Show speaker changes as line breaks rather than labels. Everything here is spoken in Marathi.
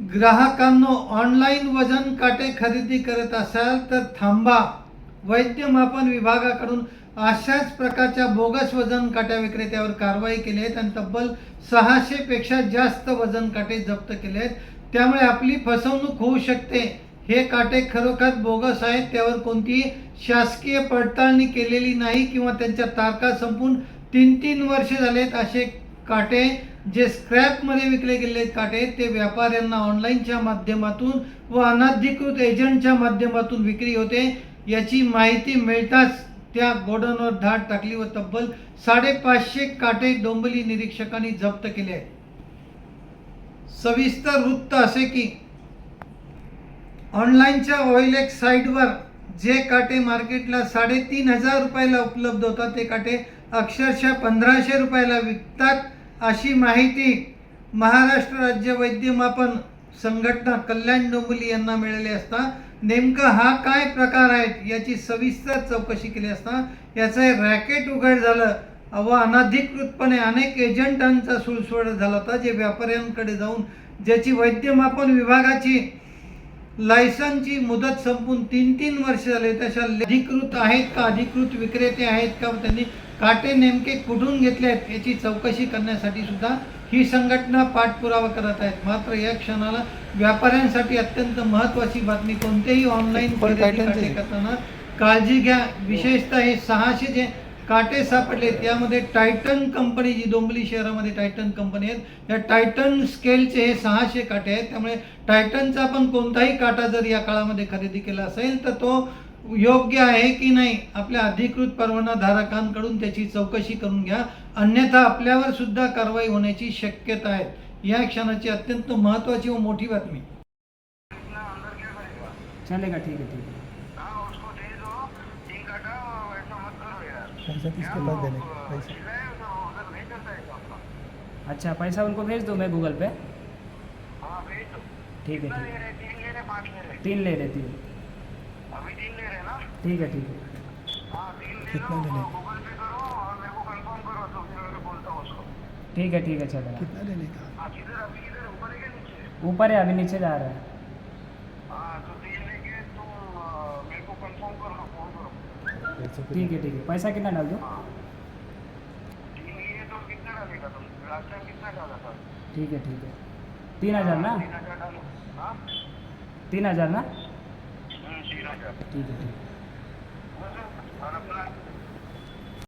ग्राहकांनो ऑनलाईन वजन काटे खरेदी करत असाल तर थांबा. वैद्यमापन विभागाकडून अशाच प्रकारच्या बोगस वजन काट्या विक्रेत्यावर कारवाई केली आहे. आणि तब्बल सहाशेपेक्षा जास्त वजन काटे जप्त केले आहेत. त्यामुळे आपली फसवणूक होऊ शकते. हे काटे खरोखर बोगस आहेत. त्यावर कोणतीही शासकीय पडताळणी केलेली नाही किंवा त्यांच्या तारखा संपून तीन तीन वर्षे झालेत असे काटे जे स्क्रॅपमध्ये विकले गेलेले काटे ते व्यापाऱ्यांना ऑनलाईनच्या माध्यमातून व अनधिकृत एजंटच्या माध्यमातून विक्री होते. याची माहिती मिळताच त्या गोडाऊनवर धाड टाकली व तब्बल साडेपाचशे काटे डोंबली निरीक्षकांनी जप्त केले आहेत. सविस्तर वृत्त असे की ऑनलाईनच्या ऑइलेक्स साईटवर जे काटे मार्केटला साडेतीन हजार रुपयाला उपलब्ध होतात ते काटे अक्षरशः पंधराशे रुपयाला विकतात. अशी माहिती महाराष्ट्र राज्य वैद्यमापन संघटना कल्याण डोंबिवली यांना मिळाली असता नेमकं हा काय प्रकार आहे याची सविस्तर चौकशी केली असता याचं रॅकेट उघड झालं. व अनधिकृतपणे अनेक एजंटांचा सुळसुळ झाला होता जे व्यापाऱ्यांकडे जाऊन ज्याची वैद्यमापन विभागाची लायसनची मुदत संपून तीन तीन वर्ष झाले. तशा अधिकृत आहेत का? अधिकृत विक्रेते आहेत का? त्यांनी काटे नेमके कुठून घेतले आहेत याची चौकशी करण्यासाठी सुद्धा ही संघटना पाठपुरावा करत आहेत. मात्र या क्षणाला व्यापाऱ्यांसाठी अत्यंत महत्त्वाची बातमी कोणतेही ऑनलाईन खरेदी करताना काळजी घ्या. विशेषतः हे सहाशे जे काटे सापडलेत यामध्ये टायटन कंपनी जी डोंबिवली शहरामध्ये टायटन कंपनी आहेत या टायटन स्केलचे हे सहाशे काटे आहेत. त्यामुळे टायटनचा पण कोणताही काटा जर या काळामध्ये खरेदी केला असेल तर तो योग्य आहे की नाही आपल्या अधिकृत परवाना धारकांकडून त्याची चौकशी करून घ्या. अन्यथा आपल्यावर सुद्धा कारवाई होण्याची शक्यता आहे. या क्षणाची अत्यंत महत्त्वाची व मोठी बातमी.
चलेगा ठीक है ठीक है
हाँ
पैसा किसके पास देने? पैसा.
है आपका
अच्छा पैसा उनको भेज दूँ मैं गूगल पे?
हाँ भेज दो
ठीक है ठीक
रहे तीन ले रहे
तीन.
अभी तीन ले रहे हैं ना
ठीक है। ठीक है
कितना
ले लेगा
ठीक है ठीक है चलेगा।
कितना
ले लेगा ऊपर है
अभी नीचे जा रहा है। ठीक है ठीक है। पैसा कितना डाल दो? ठीक है ठीक है। तीन हज़ार ना?
तीन हज़ार
ना?
हम्म, तीन